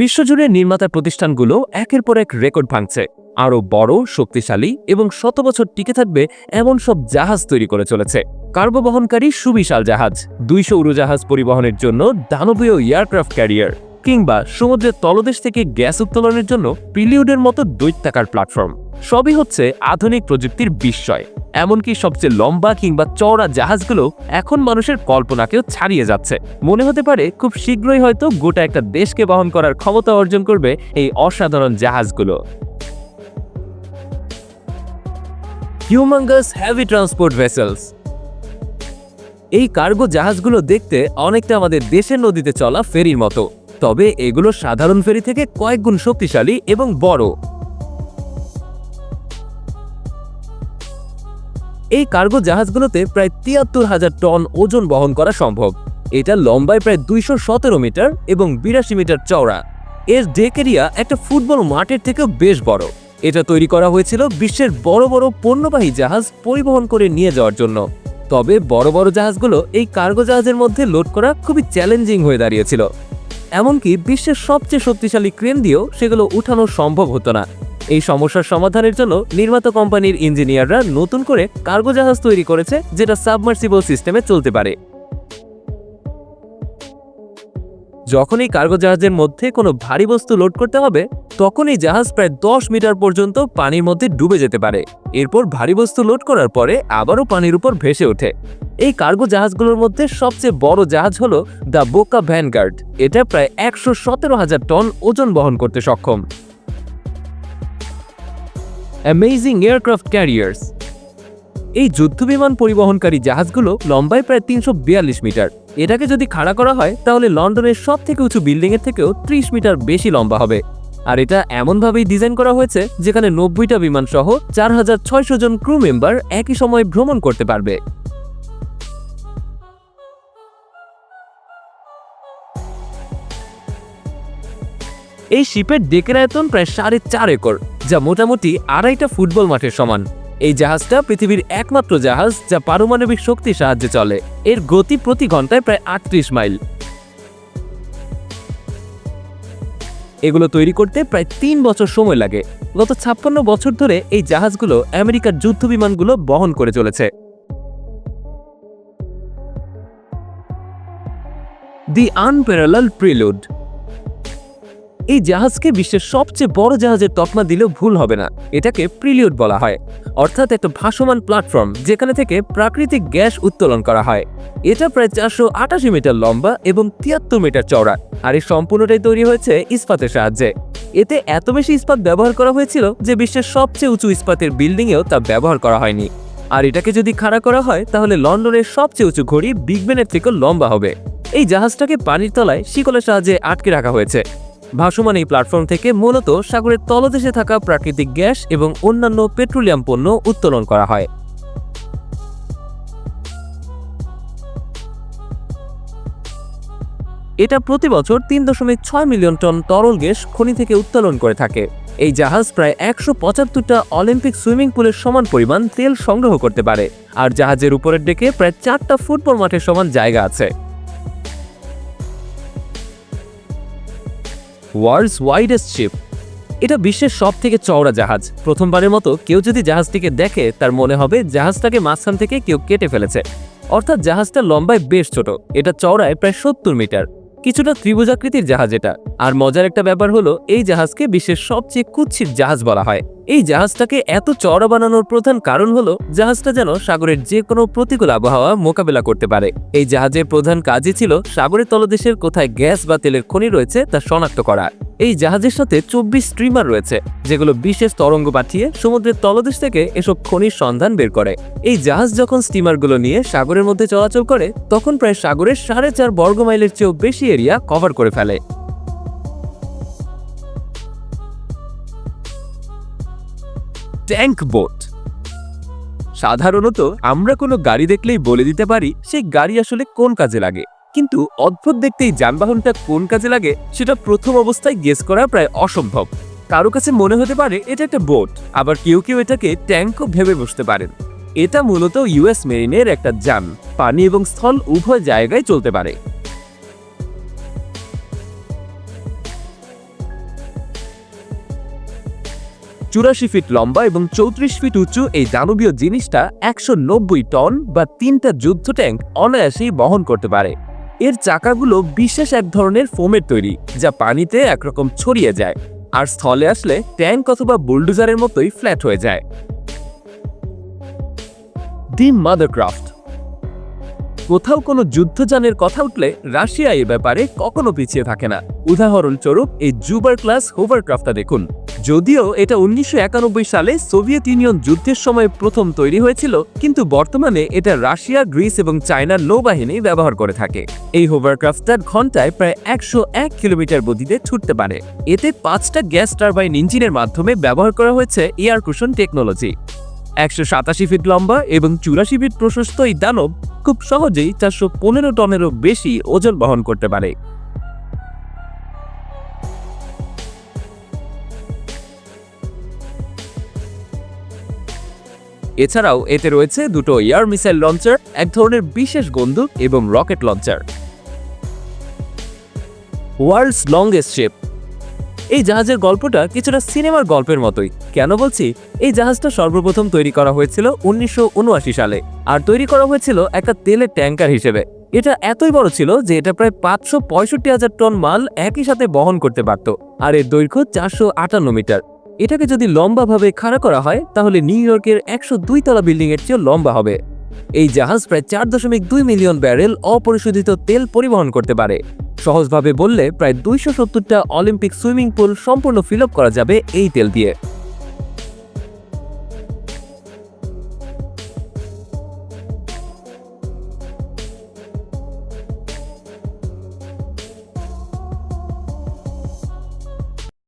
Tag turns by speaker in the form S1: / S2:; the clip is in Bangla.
S1: বিশ্বজুড়ে নির্মাতা প্রতিষ্ঠানগুলো একের পর এক রেকর্ড ভাঙছে। আরও বড়, শক্তিশালী এবং শত বছর টিকে থাকবে এমন সব জাহাজ তৈরি করে চলেছে। কার্গো বহনকারী সুবিশাল জাহাজ, দুইশো উড়োজাহাজ পরিবহনের জন্য দানবীয় এয়ারক্রাফট ক্যারিয়ার। কিংবা সমুদ্রের তলদেশ থেকে গ্যাস উত্তোলনের জন্য পিলিউডের মতো দৈত্যাকার প্ল্যাটফর্ম। সবই হচ্ছে আধুনিক প্রযুক্তির বিস্ময়। এমনকি সবচেয়ে লম্বা কিংবা চওড়া জাহাজগুলো এখন মানুষের কল্পনাকেও ছাড়িয়ে যাচ্ছে। মনে হতে পারে খুব শীঘ্রই হয়তো গোটা একটা দেশকে বহন করার ক্ষমতা অর্জন করবে এই অসাধারণ জাহাজগুলো। হিউমাঙ্গাস হ্যাভি ট্রান্সপোর্ট ভেসেলস এই কার্গো জাহাজগুলো দেখতে অনেকটা আমাদের দেশের নদীতে চলা ফেরির মতো। তবে এগুলো সাধারণ ফেরি থেকে কয়েক গুণ শক্তিশালী এবং বড়। এই কার্গো জাহাজগুলোতে প্রায় তিয়াত্তর হাজার টন ওজন বহন করা সম্ভব। এটা লম্বায় প্রায় দুইশো সতেরো মিটার এবং বিরাশি মিটার চওড়া। এর ডেক এরিয়া একটা ফুটবল মাঠের থেকেও বেশ বড়। এটা তৈরি করা হয়েছিল বিশ্বের বড় বড় পণ্যবাহী জাহাজ পরিবহন করে নিয়ে যাওয়ার জন্য। তবে বড় বড় জাহাজগুলো এই কার্গো জাহাজের মধ্যে লোড করা খুবই চ্যালেঞ্জিং হয়ে দাঁড়িয়েছিল। এমনকি বিশ্বের সবচেয়ে শক্তিশালী ক্রেন দিয়েও সেগুলো উঠানো সম্ভব হতো না। এই সমস্যার সমাধানের জন্য নির্মাতা কোম্পানির ইঞ্জিনিয়াররা নতুন করে কার্গো জাহাজ তৈরি করেছে, যেটা সাবমার্সিবল সিস্টেমে চলতে পারে। যখন এই কার্গো জাহাজের মধ্যে কোনো ভারী বস্তু লোড করতে হবে তখন এই জাহাজ প্রায় দশ মিটার পর্যন্ত পানির মধ্যে ডুবে যেতে পারে। এরপর ভারী বস্তু লোড করার পরে আবারও পানির উপর ভেসে ওঠে। এই কার্গো জাহাজগুলোর মধ্যে সবচেয়ে বড় জাহাজ হলো দ্য বোকা ভ্যানগার্ড এটা প্রায় একশো সতেরো হাজার টন ওজন বহন করতে সক্ষম। অ্যামেজিং এয়ারক্রাফট ক্যারিয়ার্স এই যুদ্ধবিমান পরিবহনকারী জাহাজগুলো লম্বায় প্রায় তিনশো বিয়াল্লিশ মিটার। এটাকে যদি খাড়া করা হয়, তাহলে লন্ডনের সব থেকে উঁচু বিল্ডিংয়ের থেকেও ত্রিশ মিটার বেশি লম্বা হবে। আর এটা এমনভাবেই ডিজাইন করা হয়েছে, যেখানে নব্বইটা বিমান সহ চার হাজার ছয়শো জন ক্রু মেম্বার একই সময় ভ্রমণ করতে পারবে। এই শিপের ডেকের আয়তন প্রায় সাড়ে চার একর, যা মোটামুটি আড়াইটা ফুটবল মাঠের সমান। এই জাহাজটা পৃথিবীর একমাত্র জাহাজ যা পারমাণবিক শক্তির সাহায্যে চলে। এর গতি প্রতি ঘন্টায় প্রায় আটত্রিশ মাইল। এগুলো তৈরি করতে প্রায় তিন বছর সময় লাগে। গত ছাপ্পান্ন বছর ধরে এই জাহাজগুলো আমেরিকার যুদ্ধ বিমানগুলো বহন করে চলেছে। দি আনপ্যারালাল প্রিলুড এই জাহাজকে বিশ্বের সবচেয়ে বড় জাহাজের তকমা দিলেও ভুল হবে না। এটাকে প্রিলিউড বলা হয়। অর্থাৎ একটা ভাসমান প্ল্যাটফর্ম, যেখানে থেকে প্রাকৃতিক গ্যাস উত্তোলন করা হয়। এটা প্রায় চারশো আটাশি মিটার লম্বা এবং তিয়াত্তর মিটার চওড়া। আর এই সম্পূর্ণটাই তৈরি হয়েছে ইস্পাতের সাহায্যে। এতে এত বেশি ইস্পাত ব্যবহার করা হয়েছিল যে বিশ্বের সবচেয়ে উঁচু ইস্পাতের বিল্ডিংয়েও তা ব্যবহার করা হয়নি। আর এটাকে যদি খাড়া করা হয়, তাহলে লন্ডনের সবচেয়ে উঁচু ঘড়ি বিগ বেনের থেকেও লম্বা হবে। এই জাহাজটাকে পানির তলায় শিকলের সাহায্যে আটকে রাখা হয়েছে। ভাসমান এই প্ল্যাটফর্ম থেকে মূলত সাগরের তলদেশে থাকা প্রাকৃতিক গ্যাস এবং অন্যান্য পেট্রোলিয়াম পণ্য উত্তোলন করা হয়। এটা প্রতি বছর তিন দশমিক ছয় মিলিয়ন টন তরল গ্যাস খনি থেকে উত্তোলন করে থাকে। এই জাহাজ প্রায় একশো পঁচাত্তরটা অলিম্পিক সুইমিং পুলের সমান পরিমাণ তেল সংগ্রহ করতে পারে। আর জাহাজের উপরের ডেকে প্রায় চারটা ফুটবল মাঠের সমান জায়গা আছে। World's widest ship. এটা বিশ্বের সব থেকে চওড়া জাহাজ। প্রথমবারের মতো কেউ যদি জাহাজটিকে দেখে, তার মনে হবে জাহাজটাকে মাঝখান থেকে কেউ কেটে ফেলেছে। অর্থাৎ জাহাজটা লম্বায় বেশ ছোট। এটা চওড়ায় প্রায় সত্তর মিটার। কিছুটা ত্রিভুজাকৃতির জাহাজ এটা। আর মজার একটা ব্যাপার হলো, এই জাহাজকে বিশ্বের সবচেয়ে কুৎসিত জাহাজ বলা হয়। এই জাহাজটাকে এত চওড়া বানানোর প্রধান কারণ হলো, জাহাজটা যেন সাগরের যে কোনো প্রতিকূল আবহাওয়া মোকাবেলা করতে পারে। এই জাহাজের প্রধান কাজই ছিল সাগরের তলদেশের কোথায় গ্যাস বা তেলের খনি রয়েছে তা শনাক্ত করা এই জাহাজের সাথে চব্বিশ স্ট্রিমার রয়েছে, যেগুলো বিশেষ তরঙ্গ পাঠিয়ে সমুদ্রের তলদেশ থেকে এসব খনির সন্ধান বের করে। এই জাহাজ যখন স্টিমারগুলো নিয়ে সাগরের মধ্যে চলাচল করে, তখন প্রায় সাগরের সাড়ে চার বর্গ মাইলের চেয়েও বেশি এরিয়া কভার করে ফেলে। Tank boat. সাধারণত আমরা কোনো গাড়ি দেখলেই বলে দিতে পারি, সেই গাড়ি আসলে কোন কাজে লাগে। কিন্তু অদ্ভুত দেখতে এই যানবাহনটা কোন কাজে লাগে, সেটা প্রথম অবস্থায় গেস করা প্রায় অসম্ভব। কারও কাছে মনে হতে পারে এটা একটা বোট, আবার কেউ কেউ এটাকে ট্যাঙ্কও ভেবে বসতে পারেন। এটা মূলত ইউএস মেরিনের একটা যান, পানি এবং স্থল উভয় জায়গায় চলতে পারে। চুরাশি ফিট লম্বা এবং চৌত্রিশ ফিট উঁচু এই দানবীয় জিনিসটা একশো নব্বই টন বা তিনটা যুদ্ধ ট্যাঙ্ক অনায়াসেই বহন করতে পারে। এর চাকাগুলো বিশেষ এক ধরনের ফোমের তৈরি, যা পানিতে একরকম ছড়িয়ে যায় আর স্থলে আসলে ট্যাঙ্ক অথবা বুলডোজারের মতোই ফ্ল্যাট হয়ে যায়। দি মাদারক্রাফট কোথাও কোনো যুদ্ধযানের কথা উঠলে রাশিয়া এ ব্যাপারে কখনো পিছিয়ে থাকে না। উদাহরণস্বরূপ এই জুবার ক্লাস হোভারক্রাফটটা দেখুন। যদিও এটা উনিশশো একানব্বই সালে সোভিয়েত ইউনিয়ন যুদ্ধের সময় প্রথম তৈরি হয়েছিল, কিন্তু বর্তমানে এটা রাশিয়া, গ্রিস এবং চায়নার নৌবাহিনী ব্যবহার করে থাকে। এই হোভারক্রাফটটা ঘন্টায় প্রায় একশো এক কিলোমিটার গতিতে ছুটতে পারে। এতে পাঁচটা গ্যাস টারবাইন ইঞ্জিনের মাধ্যমে ব্যবহার করা হয়েছে এয়ার কুশন টেকনোলজি। একশো সাতাশি ফিট লম্বা এবং চুরাশি ফিট প্রশস্ত এই দানব খুব সহজেই চারশো পনেরো টনেরও বেশি ওজন বহন করতে পারে। এছাড়াও এতে রয়েছে দুটো এয়ার মিসাইল লঞ্চার, এক ধরনের বিশেষ বন্দুক এবং rocket launcher. World's longest ship এই জাহাজের গল্পটা কিছুটা সিনেমার গল্পের মতোই। কেন বলছি? এই জাহাজটা সর্বপ্রথম তৈরি করা হয়েছিল উনিশশো উনআশি সালে আর তৈরি করা হয়েছিল একটা তেলের ট্যাঙ্কার হিসেবে। এটা এতই বড় ছিল যে এটা প্রায় পাঁচশো পঁয়ষট্টি হাজার টন মাল একই সাথে বহন করতে পারত আর এর দৈর্ঘ্য চারশো আটান্ন মিটার। এটাকে যদি লম্বাভাবে খাড়া করা হয়, তাহলে নিউ ইয়র্কের একশো দুই তলা বিল্ডিং এর চেয়েও লম্বা হবে। এই জাহাজ প্রায় চার দশমিক দুই মিলিয়ন ব্যারেল অপরিশোধিত তেল পরিবহন করতে পারে। সহজভাবে বললে প্রায় দুইশো সত্তরটা অলিম্পিক সুইমিং পুল সম্পূর্ণ ফিল করা যাবে এই তেল দিয়ে।